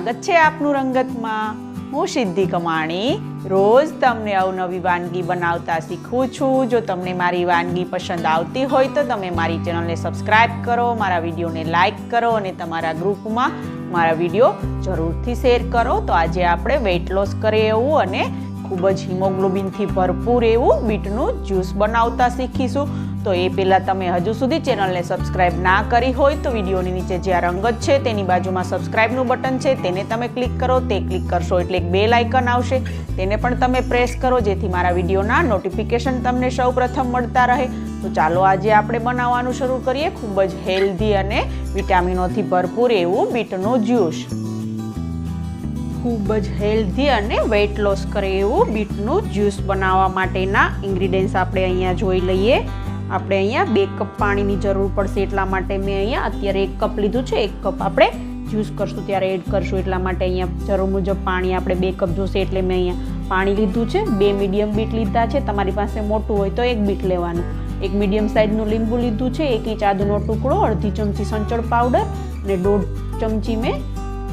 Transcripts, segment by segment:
સ્વાગત છે આપનું રંગતમાં. હું સિદ્ધિ કમાણી. રોજ તમને અવનવી વાનગી બનાવતા શીખું છું. જો તમને મારી વાનગી પસંદ આવતી હોય તો તમે મારી ચેનલને સબસ્ક્રાઇબ કરો, મારા વિડીયોને લાઇક કરો અને તમારા ગ્રુપમાં મારા વીડિયો જરૂરથી શેર કરો. તો આજે આપણે વેઇટ લોસ કરીએ એવું અને ખૂબ જ હિમોગ્લોબિનથી ભરપૂર એવું બીટનું જ્યુસ બનાવતા શીખીશું. તો એ પહેલાં તમે હજુ સુધી ચેનલને સબસ્ક્રાઇબ ના કરી હોય તો વિડીયોની નીચે જે આ રંગત છે તેની બાજુમાં સબસ્ક્રાઇબનું બટન છે તેને તમે ક્લિક કરો, તે ક્લિક કરશો એટલે એક બેલ આઇકન આવશે. તેને પણ તમે પ્રેસ કરો જેથી મારા વિડીયોના નોટિફિકેશન તમને સૌ મળતા રહે. તો ચાલો આજે આપણે બનાવવાનું શરૂ કરીએ. ખૂબ જ હેલ્ધી અને વિટામિનોથી ભરપૂર એવું બીટનું જ્યુસ. ખૂબ જ હેલ્ધી અને વેઇટ લોસ કરે એવું બીટનું જ્યુસ બનાવવા માટેના ઇન્ગ્રીડિયન્ટ્સ આપણે અહીંયા જોઈ લઈએ. આપણે અહીંયા બે કપ પાણીની જરૂર પડશે એટલા માટે મેં અહીંયા અત્યારે એક કપ લીધું છે, એક કપ આપણે જ્યુસ કરશું, ત્યારે એડ કરશું. એટલા માટે અહીંયા જરૂર મુજબ પાણી આપણે બે કપ જોશે એટલે મેં અહીંયા પાણી લીધું છે. બે મીડિયમ બીટ લીધા છે. તમારી પાસે મોટું હોય તો એક બીટ લેવાનું. એક મીડિયમ સાઇઝનું લીંબુ લીધું છે, એક ઇંચ આદુનો ટુકડો, અડધી ચમચી સંચળ પાવડર અને દોઢ ચમચી મેં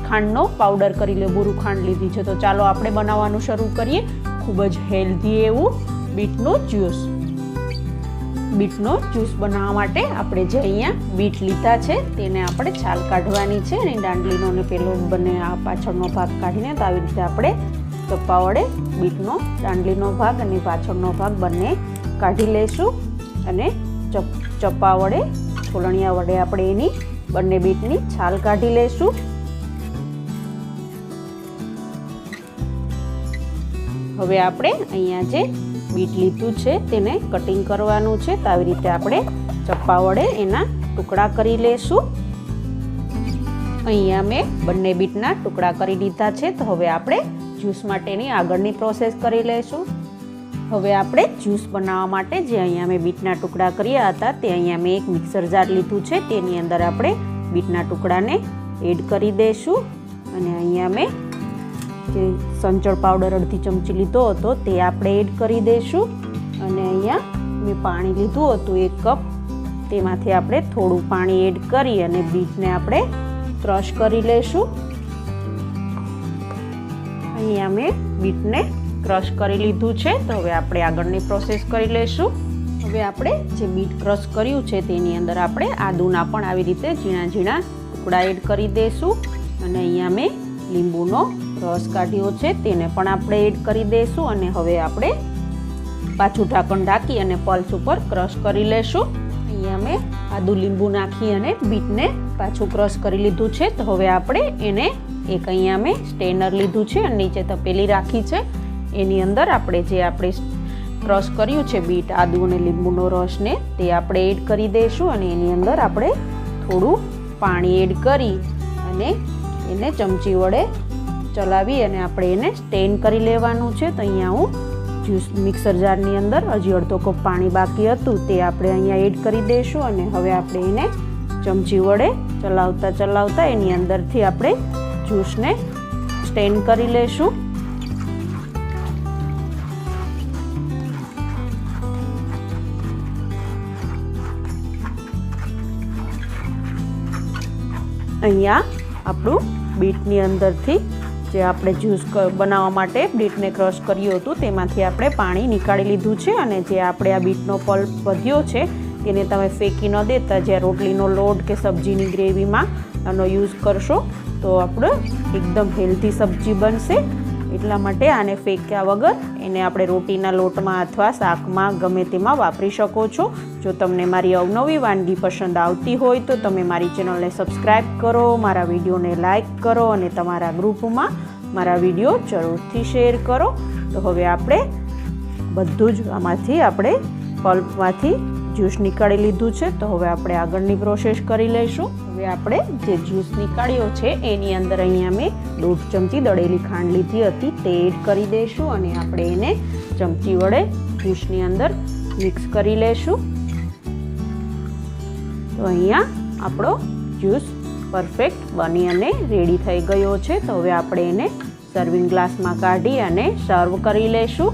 ખાંડનો પાવડર કરી લે બુરું ખાંડ લીધી છે. તો ચાલો આપણે બનાવવાનું શરૂ કરીએ. ખૂબ જ હેલ્ધી એવું બીટનું જ્યુસ બીટનો જ્યુસ બનાવવા માટે આપણે જે અહીંયા બીટ લીધા છે, તેને આપણે છાલ કાઢવાની છે અને દાંડલીનો અને પેલો બંને આ પાછળનો ભાગ કાઢીને તો આવી રીતે આપણે ચપ્પા વડે બીટનો, દાંડલીનો ભાગ અને પાછળનો ભાગ બંને કાઢી લઈશું અને ચપ્પા વડે, છોલણિયા વડે આપણે એની બંને બીટની છાલ કાઢી લઈશું. હવે આપણે અહીંયા જે બીટ લીધું છે, તેને કટિંગ કરવાનું છે. તો આવી રીતે આપણે ચપ્પા વડે એના ટુકડા કરી લેશું. અહીંયા મેં બંને બીટના ટુકડા કરી લીધા છે. તો હવે આપણે જ્યુસ માટેની આગળની પ્રોસેસ કરી લઈશું હવે આપણે જ્યુસ બનાવવા માટે જે અહીંયા મેં બીટના ટુકડા કર્યા હતા, તે અહીંયા મેં એક મિક્સર જાર લીધું છે. તેની અંદર આપણે બીટના ટુકડાને એડ કરી દઈશું અને અહીંયા મેં જે સંચળ પાવડર અડધી ચમચી લીધો હતો, તે આપણે એડ કરી દઈશું અને અહીંયા મેં પાણી લીધું હતું એક કપ. તેમાંથી આપણે થોડું પાણી એડ કરી અને બીટને આપણે ક્રશ કરી લઈશું અહીંયા મેં બીટને ક્રશ કરી લીધું છે, તો હવે આપણે આગળની પ્રોસેસ કરી લઈશું હવે આપણે જે બીટ ક્રશ કર્યું છે, તેની અંદર આપણે આદુના પણ આવી રીતે ઝીણા ઝીણા ટુકડા એડ કરી દઈશું અને અહીંયા મેં લીંબુનો રસ કાઢ્યો છે, તેને પણ આપણે એડ કરી દઈશું અને હવે આપણે પાછું ઢાંકણ ઢાંકી અને પલ્સ ઉપર ક્રશ કરી લેશું. અહીંયા મેં આદુ લીંબુ નાખી અને બીટને પાછું ક્રશ કરી લીધું છે, તો હવે આપણે એને એક અહીંયા મેં સ્ટેનર લીધું છે અને નીચે તપેલી રાખી છે. એની અંદર આપણે જે આપણે ક્રશ કર્યું છે, બીટ, આદુ અને લીંબુનો રસને, તે આપણે એડ કરી દઈશું અને એની અંદર આપણે થોડું પાણી એડ કરી અને એને ચમચી વડે ચલાવી અને આપણે એને સ્ટેન કરી લેવાનું છે. તો અહીંયા હું જ્યુસ મિક્સર જારની અંદર હજી અડધો કપ પાણી બાકી હતું. તે આપણે અહીંયા એડ કરી દઈશું અને હવે આપણે એને ચમચી વડે ચલાવતા ચલાવતા એની અંદરથી આપણે જ્યુસને સ્ટેન કરી લઈશું અહીંયા આપણું બીટની અંદરથી જે આપણે જ્યુસ બનાવવા માટે બીટને ક્રશ કર્યું હતું, તેમાંથી આપણે પાણી નીકાળી લીધું છે અને જે આપણે આ બીટનો પલ્પ વધ્યો છે, તેને તમે ફેંકી ન દેતા. જ્યાં રોટલીનો લોટ કે સબ્જીની ગ્રેવીમાં આનો યુઝ કરશો, તો આપણે એકદમ હેલ્ધી સબ્જી બનશે. એટલા માટે આને ફેંક્યા વગર એને આપણે રોટીના લોટમાં અથવા શાકમાં ગમે તેમાં વાપરી શકો છો. જો તમને મારી અવનવી વાનગી પસંદ આવતી હોય તો તમે મારી ચેનલને સબસ્ક્રાઈબ કરો, મારા વિડીયોને લાઇક કરો અને તમારા ગ્રુપમાં મારા વીડિયો જરૂરથી શેર કરો. તો હવે આપણે બધું જ આમાંથી આપણે પલ્પમાંથી જ્યુસ નીકાળી લીધું છે, તો હવે આપણે આગળની પ્રોસેસ કરી લઈશું. હવે આપણે જે જ્યુસ નીકાળ્યો છે, એની અંદર અહીંયા મેં દોઢ ચમચી દળેલી ખાંડ લીધી હતી તે એડ કરી દઈશું અને આપણે એને ચમચી વડે જ્યુસની અંદર મિક્સ કરી લઈશું. તો અહીંયા આપણો જ્યુસ પરફેક્ટ બની અને રેડી થઈ ગયો છે, તો હવે આપણે એને સર્વિંગ ગ્લાસમાં કાઢી અને સર્વ કરી લઈશું.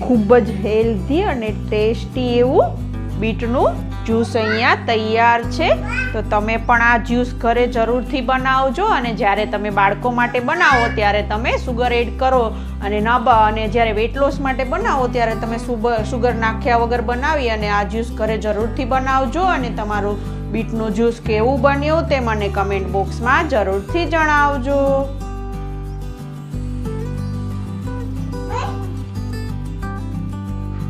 ખૂબ જ હેલ્ધી અને ટેસ્ટી એવું બીટનું જ્યુસ અહીંયા તૈયાર છે. તો તમે પણ આ જ્યુસ ઘરે જરૂરથી બનાવજો અને જ્યારે તમે બાળકો માટે બનાવો ત્યારે તમે સુગર એડ કરો અને ન અને જ્યારે વેટ લોસ માટે બનાવો ત્યારે તમે સુગર નાખ્યા વગર બનાવી અને આ જ્યુસ ઘરે જરૂરથી બનાવજો અને તમારું બીટનું જ્યુસ કેવું બન્યું તે મને કમેન્ટ બોક્સમાં જરૂરથી જણાવજો.